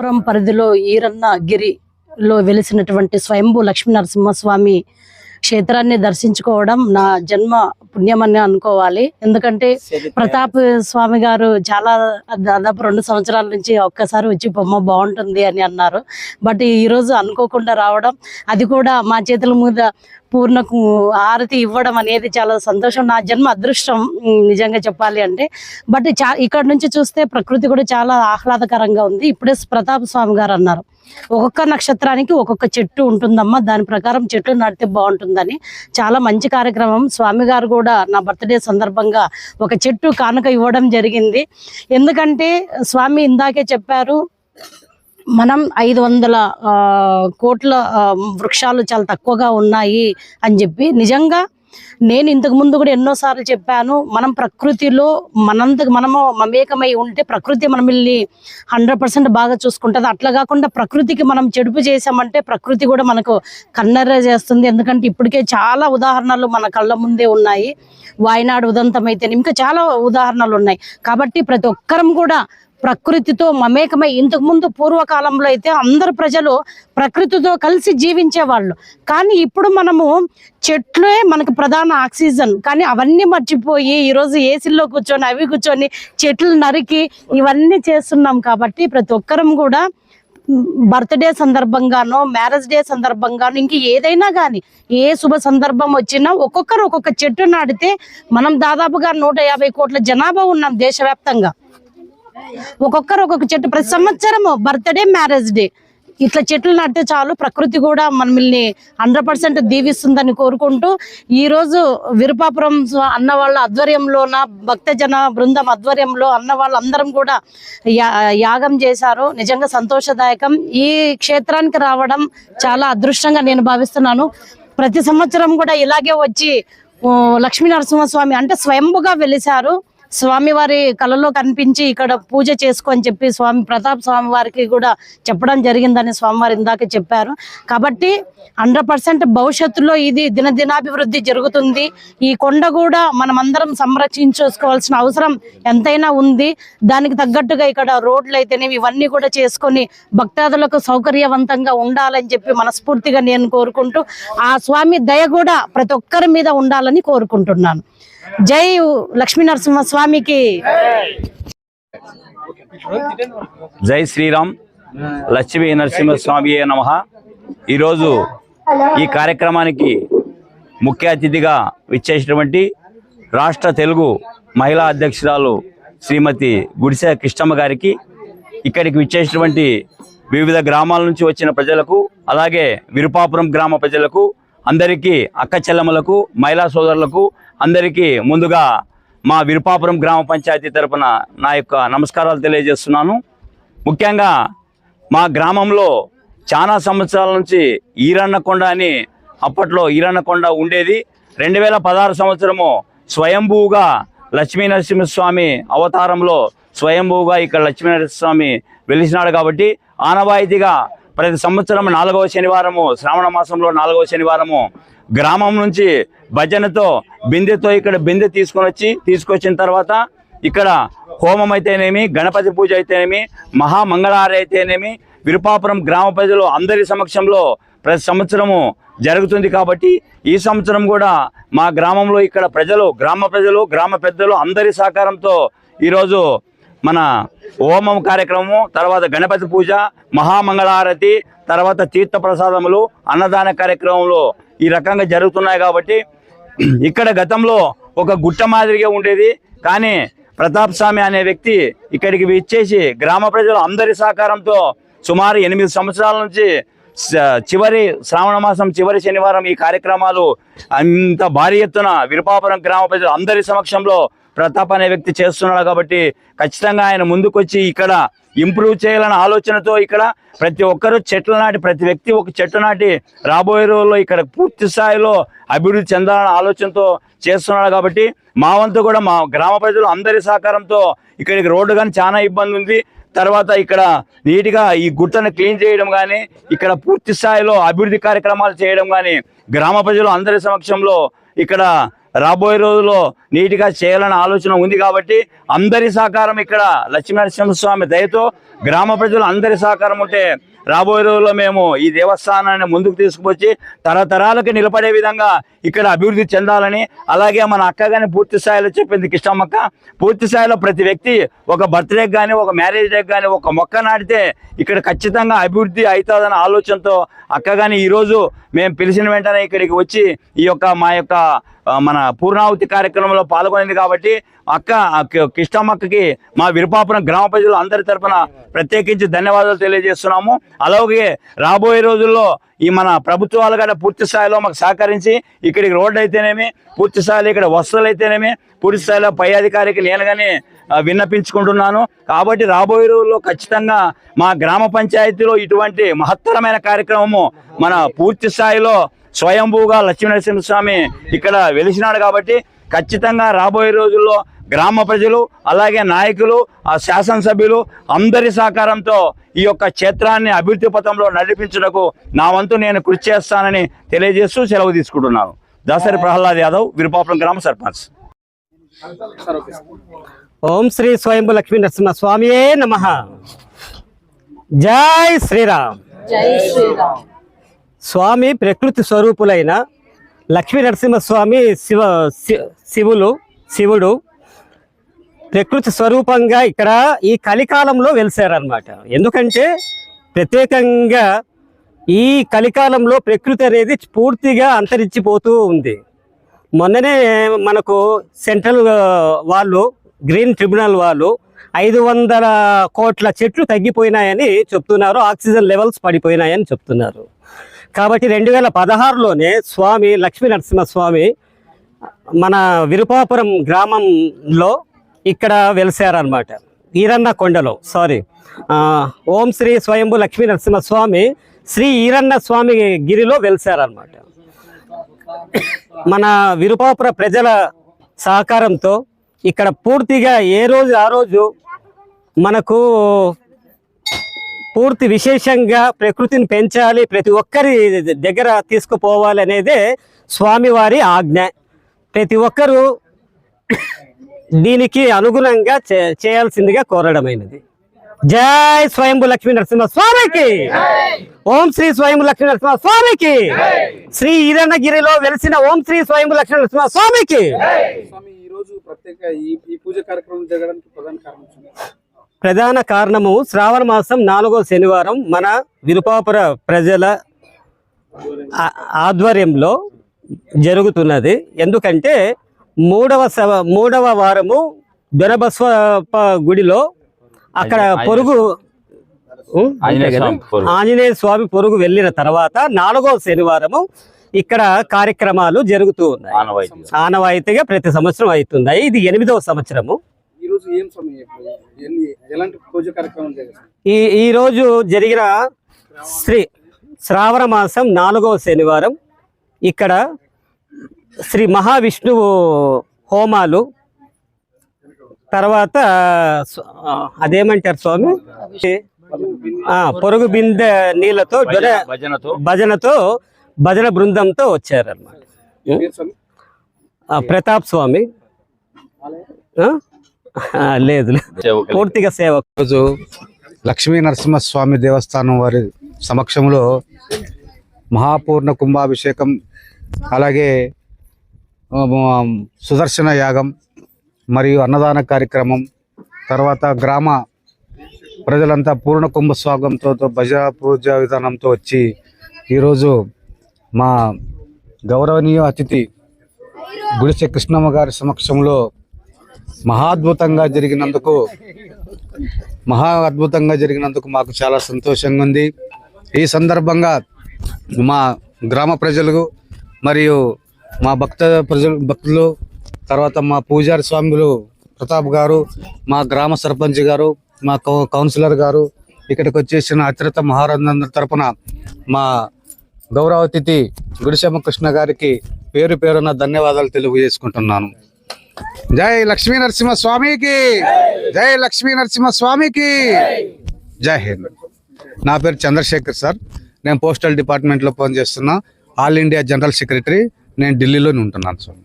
పురం పరిధిలో ఈరన్న గిరిలో వెలిసినటువంటి స్వయంభూ లక్ష్మీనరసింహస్వామి క్షేత్రాన్ని దర్శించుకోవడం నా జన్మ పుణ్యమని అనుకోవాలి. ఎందుకంటే ప్రతాప్ స్వామి గారు చాలా దాదాపు రెండు సంవత్సరాల నుంచి ఒక్కసారి వచ్చి బొమ్మ బాగుంటుంది అని అన్నారు. బట్ ఈ రోజు అనుకోకుండా రావడం అది కూడా మా చేతుల మీద పూర్ణకు ఆరతి ఇవ్వడం అనేది చాలా సంతోషం. నా జన్మ అదృష్టం నిజంగా చెప్పాలి అంటే. బట్ చా ఇక్కడ నుంచి చూస్తే ప్రకృతి కూడా చాలా ఆహ్లాదకరంగా ఉంది. ఇప్పుడే ప్రతాప్ స్వామి గారు అన్నారు. ఒక్కొక్క నక్షత్రానికి ఒక్కొక్క చెట్టు ఉంటుందమ్మా. దాని ప్రకారం చెట్లు నాటితే బాగుంటుందని చాలా మంచి కార్యక్రమం. స్వామి గారు కూడా నా బర్త్డే సందర్భంగా ఒక చెట్టు కానుక ఇవ్వడం జరిగింది. ఎందుకంటే స్వామి ఇందాకే చెప్పారు మనం ఐదు వందల కోట్ల వృక్షాలు చాలా తక్కువగా ఉన్నాయి అని చెప్పి. నిజంగా నేను ఇంతకు ముందు కూడా ఎన్నోసార్లు చెప్పాను మనం ప్రకృతిలో మనంతకు మనము మమేకమై ఉంటే ప్రకృతి మనల్ని హండ్రెడ్ పర్సెంట్ బాగా చూసుకుంటుంది. అట్లా కాకుండా ప్రకృతికి మనం చెడుపు చేసామంటే ప్రకృతి కూడా మనకు కన్నెర్ర చేస్తుంది. ఎందుకంటే ఇప్పటికే చాలా ఉదాహరణలు మన కళ్ళ ముందే ఉన్నాయి. వాయనాడు ఉదంతం అయితే ఇంకా చాలా ఉదాహరణలు ఉన్నాయి. కాబట్టి ప్రతి ఒక్కరం కూడా ప్రకృతితో మమేకమై ఇంతకుముందు పూర్వకాలంలో అయితే అందరు ప్రజలు ప్రకృతితో కలిసి జీవించేవాళ్ళు. కానీ ఇప్పుడు మనము చెట్లే మనకు ప్రధాన ఆక్సిజన్. కానీ అవన్నీ మర్చిపోయి ఈరోజు ఏసీల్లో కూర్చొని అవి కూర్చొని చెట్లు నరికి ఇవన్నీ చేస్తున్నాం కాబట్టి ప్రతి ఒక్కరం కూడా బర్త్డే సందర్భంగానో మ్యారేజ్ డే సందర్భంగానో ఇంక ఏదైనా కానీ ఏ శుభ సందర్భం వచ్చినా ఒక్కొక్కరు ఒక్కొక్క చెట్టు నాటితే మనం దాదాపుగా నూట యాభై కోట్ల జనాభా ఉన్నాం దేశవ్యాప్తంగా. ఒక్కొక్కరు ఒక్కొక్క చెట్టు. ప్రతి సంవత్సరము బర్త్డే మ్యారేజ్ డే. ఇట్లా చెట్లు నాటితే చాలు ప్రకృతి కూడా మనల్ని హండ్రెడ్ పర్సెంట్ దీవిస్తుందని కోరుకుంటూ ఈ రోజు విరుపాపురం అన్న వాళ్ళ ఆధ్వర్యంలోన భక్తజన బృందం ఆధ్వర్యంలో అన్న వాళ్ళందరం కూడా యా- యాగం చేశారు. నిజంగా సంతోషదాయకం. ఈ క్షేత్రానికి రావడం చాలా అదృష్టంగా నేను భావిస్తున్నాను. ప్రతి సంవత్సరం కూడా ఇలాగే వచ్చి ఓ, లక్ష్మీ నరసింహస్వామి అంటే స్వయంభుగా వెలిశారు. స్వామివారి కళలో కనిపించి ఇక్కడ పూజ చేసుకొని చెప్పి స్వామి ప్రతాప్ స్వామి వారికి కూడా చెప్పడం జరిగిందని స్వామివారు ఇందాక చెప్పారు. కాబట్టి హండ్రెడ్ పర్సెంట్ భవిష్యత్తులో ఇది దినదినాభివృద్ధి జరుగుతుంది. ఈ కొండ కూడా మనం అందరం సంరక్షించుకోవాల్సిన అవసరం ఎంతైనా ఉంది. దానికి తగ్గట్టుగా ఇక్కడ రోడ్లు అయితేనేవి ఇవన్నీ కూడా చేసుకొని భక్తాదులకు సౌకర్యవంతంగా ఉండాలని చెప్పి మనస్ఫూర్తిగా నేను కోరుకుంటూ ఆ స్వామి దయ కూడా ప్రతి ఒక్కరి మీద ఉండాలని కోరుకుంటున్నాను. జై లక్ష్మీ నరసింహ స్వామికి. జై శ్రీరామ్. లక్ష్మీ నరసింహస్వామి నమ. ఈరోజు ఈ కార్యక్రమానికి ముఖ్య అతిథిగా విచ్చేసినటువంటి రాష్ట్ర తెలుగు మహిళా అధ్యక్షురాలు శ్రీమతి గుడిసె కృష్ణమ్మ గారికి ఇక్కడికి విచ్చేసినటువంటి వివిధ గ్రామాల నుంచి వచ్చిన ప్రజలకు అలాగే విరుపాపురం గ్రామ ప్రజలకు అందరికీ అక్క చెల్లెమ్మలకు మహిళా సోదరులకు అందరికీ ముందుగా మా విరుపాపురం గ్రామ పంచాయతీ తరపున నా యొక్క నమస్కారాలు తెలియజేస్తున్నాను. ముఖ్యంగా మా గ్రామంలో చాలా సంవత్సరాల నుంచి ఈరన్నకొండ అని అప్పట్లో ఈరన్నకొండ ఉండేది. రెండు వేల పదహారు సంవత్సరము స్వయంభూగా లక్ష్మీనరసింహస్వామి అవతారంలో స్వయంభూగా ఇక్కడ లక్ష్మీనరసింహస్వామి వెలిసినాడు కాబట్టి ఆనవాయితీగా ప్రతి సంవత్సరం నాలుగవ శనివారము శ్రావణ మాసంలో నాలుగవ శనివారము గ్రామం నుంచి భజనతో బిందెతో ఇక్కడ బిందె తీసుకొని వచ్చి తీసుకొచ్చిన తర్వాత ఇక్కడ హోమం అయితేనేమి గణపతి పూజ అయితేనేమి మహామంగళారి అయితేనేమి విరుపాపురం గ్రామ ప్రజలు అందరి సమక్షంలో ప్రతి సంవత్సరము జరుగుతుంది కాబట్టి ఈ సంవత్సరం కూడా మా గ్రామంలో ఇక్కడ ప్రజలు గ్రామ ప్రజలు గ్రామ పెద్దలు అందరి సహకారంతో ఈరోజు మన హోమం కార్యక్రమము తర్వాత గణపతి పూజ మహామంగళారతి తర్వాత తీర్థ ప్రసాదములు అన్నదాన కార్యక్రమంలో ఈ రకంగా జరుగుతున్నాయి కాబట్టి ఇక్కడ గతంలో ఒక గుట్ట మాదిరిగా ఉండేది. కానీ ప్రతాప్ స్వామి అనే వ్యక్తి ఇక్కడికి ఇచ్చేసి గ్రామ ప్రజలు అందరి సహకారంతో సుమారు ఎనిమిది సంవత్సరాల నుంచి చివరి శ్రావణ మాసం చివరి శనివారం ఈ కార్యక్రమాలు అంత భారీ ఎత్తున విరుపాపురం గ్రామ ప్రజలు అందరి సమక్షంలో ప్రతాప్ అనే వ్యక్తి చేస్తున్నాడు కాబట్టి ఖచ్చితంగా ఆయన ముందుకొచ్చి ఇక్కడ ఇంప్రూవ్ చేయాలన్న ఆలోచనతో ఇక్కడ ప్రతి ఒక్కరూ చెట్లు నాటి ప్రతి వ్యక్తి ఒక చెట్టు నాటి రాబోయే రోజుల్లో ఇక్కడ పూర్తి స్థాయిలో అభివృద్ధి చెందాలన్న ఆలోచనతో చేస్తున్నాడు కాబట్టి మా వంతు కూడా మా గ్రామ ప్రజలు అందరి సహకారంతో ఇక్కడికి రోడ్డు కానీ చాలా ఇబ్బంది ఉంది. తర్వాత ఇక్కడ నీట్గా ఈ గుట్టను క్లీన్ చేయడం కానీ ఇక్కడ పూర్తి స్థాయిలో అభివృద్ధి కార్యక్రమాలు చేయడం కానీ గ్రామ ప్రజలు అందరి సమక్షంలో ఇక్కడ రాబోయే రోజుల్లో నీటిగా చేయాలనే ఆలోచన ఉంది కాబట్టి అందరి సహకారం ఇక్కడ లక్ష్మీనరసింహస్వామి దయతో గ్రామ ప్రజలు అందరి సహకారం ఉంటే రాబోయే రోజుల్లో మేము ఈ దేవస్థానాన్ని ముందుకు తీసుకువచ్చి తరతరాలకు నిలబడే విధంగా ఇక్కడ అభివృద్ధి చెందాలని అలాగే మన అక్క కానీ పూర్తి స్థాయిలో చెప్పింది కృష్ణమ్మక్క పూర్తి స్థాయిలో ప్రతి వ్యక్తి ఒక బర్త్డేకి కానీ ఒక మ్యారేజ్ డేకి కానీ ఒక మొక్క నాటితే ఇక్కడ ఖచ్చితంగా అభివృద్ధి అవుతుందన్న ఆలోచనతో అక్క కానీ ఈరోజు మేము పిలిచిన వెంటనే ఇక్కడికి వచ్చి ఈ యొక్క మా యొక్క మన పూర్ణాహుతి కార్యక్రమంలో పాల్గొనింది కాబట్టి అక్క ఆ కిష్టమ్మక్కకి మా విరుపాపురం గ్రామ ప్రజలు అందరి తరఫున ప్రత్యేకించి ధన్యవాదాలు తెలియజేస్తున్నాము. అలాగే రాబోయే రోజుల్లో ఈ మన ప్రభుత్వాలు కూడా పూర్తి స్థాయిలో మాకు సహకరించి ఇక్కడికి రోడ్డు అయితేనేమి పూర్తి స్థాయిలో ఇక్కడ వసతులు అయితేనేమి పూర్తి స్థాయిలో పై అధికారికి నేను కానీ విన్నపించుకుంటున్నాను. కాబట్టి రాబోయే రోజుల్లో ఖచ్చితంగా మా గ్రామ పంచాయతీలో ఇటువంటి మహత్తరమైన కార్యక్రమము మన పూర్తి స్థాయిలో స్వయంభూగా లక్ష్మీనరసింహస్వామి ఇక్కడ వెలిసినాడు కాబట్టి ఖచ్చితంగా రాబోయే రోజుల్లో గ్రామ ప్రజలు అలాగే నాయకులు ఆ శాసనసభ్యులు అందరి సహకారంతో ఈ యొక్క క్షేత్రాన్ని అభివృద్ధి పథంలో నడిపించుటకు నా వంతు నేను కృషి చేస్తానని తెలియజేస్తూ సెలవు తీసుకుంటున్నాను. దాసరి ప్రహ్లాద్ యాదవ్ విరుపాపురం గ్రామ సర్పంచ్. ఓం శ్రీ స్వయంభు లక్ష్మీ నరసింహ స్వామియే నమ. జై శ్రీరామ్. జై శ్రీరామ్. స్వామి ప్రకృతి స్వరూపులైన లక్ష్మీ నరసింహస్వామి శివ శి- శివులు శివుడు ప్రకృతి స్వరూపంగా ఇక్కడ ఈ కలికాలంలో వెలిసారనమాట ఎందుకంటే ప్రత్యేకంగా ఈ కలికాలంలో ప్రకృతి అనేది పూర్తిగా అంతరించిపోతూ ఉంది. మొన్ననే మనకు సెంట్రల్ వాళ్ళు గ్రీన్ ట్రిబ్యునల్ వాళ్ళు ఐదు వందల కోట్ల చెట్లు తగ్గిపోయినాయని చెప్తున్నారు. ఆక్సిజన్ లెవెల్స్ పడిపోయినాయని చెప్తున్నారు. కాబట్టి రెండు వేల పదహారులోనే స్వామి లక్ష్మీ నరసింహస్వామి మన విరుపాపురం గ్రామంలో ఇక్కడ వెలిసారనమాట ఈరన్న కొండలో సారీ ఓం శ్రీ స్వయంభు లక్ష్మీ నరసింహస్వామి శ్రీ ఈరన్న స్వామి గిరిలో వెలిసారనమాట మన విరుపాపుర ప్రజల సహకారంతో ఇక్కడ పూర్తిగా ఏ రోజు ఆ రోజు మనకు పూర్తి విశేషంగా ప్రకృతిని పెంచాలి ప్రతి ఒక్కరి దగ్గర తీసుకుపోవాలి అనేదే స్వామివారి ఆజ్ఞ. ప్రతి ఒక్కరూ దీనికి అనుగుణంగా చే- చేయాల్సిందిగా కోరడమైనది. జై స్వయంభు లక్ష్మీ నరసింహ స్వామికి ఓం శ్రీ స్వయంభు లక్ష్మీ నరసింహ స్వామికి శ్రీ ఈరణగిరిలో వెలిసిన ఓం శ్రీ స్వయంభు లక్ష్మీ నరసింహ స్వామికి ప్రధాన కారణము శ్రావణ మాసం నాలుగో శనివారం మన విరుపాపుర ప్రజల ఆధ్వర్యంలో జరుగుతున్నది. ఎందుకంటే మూడవ మూడవ వారము దొరబస్వప్ప గుడిలో అక్కడ పొరుగు ఆంజనేయ? స్వామి పొరుగు. ఆంజనేయ స్వామి పొరుగు వెళ్ళిన తర్వాత నాలుగో శనివారము ఇక్కడ కార్యక్రమాలు జరుగుతూ ఉన్నాయి. ఆనవాయితీ ఆనవాయితీగా ప్రతి సంవత్సరం అవుతున్నాయి. ఇది ఎనిమిదవ సంవత్సరము. ఈ రోజు ఏం స్వామి ఎన్ని ఎలాంటి పూజ కార్యక్రమం జరిగింది ఈ ఈ రోజు జరిగిన శ్రీ శ్రావణ మాసం నాలుగవ శనివారం. ఇక్కడ శ్రీ మహావిష్ణువు హోమాలు తర్వాత అదేమంటారు స్వామి? ఆ, పొరుగు బిందె నీళ్ళతో భజనతో. భజనతో భజన బృందంతో వచ్చారన్నమాట. ప్రతాప్ స్వామి. లేదు. పూర్తిగా సేవ రోజు లక్ష్మీ నరసింహస్వామి దేవస్థానం వారి సమక్షంలో మహాపూర్ణ కుంభాభిషేకం అలాగే సుదర్శన యాగం మరియు అన్నదాన కార్యక్రమం తర్వాత గ్రామ ప్రజలంతా పూర్ణ కుంభ స్వాగంతో భజ పూజ విధానంతో వచ్చి ఈరోజు మా గౌరవనీయ అతిథి గుడిసె కృష్ణమ్మ గారి సమక్షంలో మహాద్భుతంగా జరిగినందుకు మహా అద్భుతంగా జరిగినందుకు మాకు చాలా సంతోషంగా ఉంది. ఈ సందర్భంగా మా గ్రామ ప్రజలు మరియు మా భక్త ప్రజలు భక్తులు తర్వాత మా పూజారి స్వాములు ప్రతాప్ గారు మా గ్రామ సర్పంచ్ గారు మా కౌ- కౌన్సిలర్ గారు ఇక్కడికి వచ్చేసిన అతిరత మహారాజులందరి తరపున మా గౌరవ అతిథి కృష్ణ గారికి పేరు పేరున ధన్యవాదాలు తెలియజేసుకుంటున్నాను. జై లక్ష్మీ నరసింహ స్వామికి! జై లక్ష్మీ నరసింహ స్వామికి! జై హింద్. నా పేరు చంద్రశేఖర్ సార్. నేను పోస్టల్ డిపార్ట్మెంట్లో పనిచేస్తున్నా. All India general secretary. నేను ఢిల్లీలోనే ఉంటున్నాను స్వామి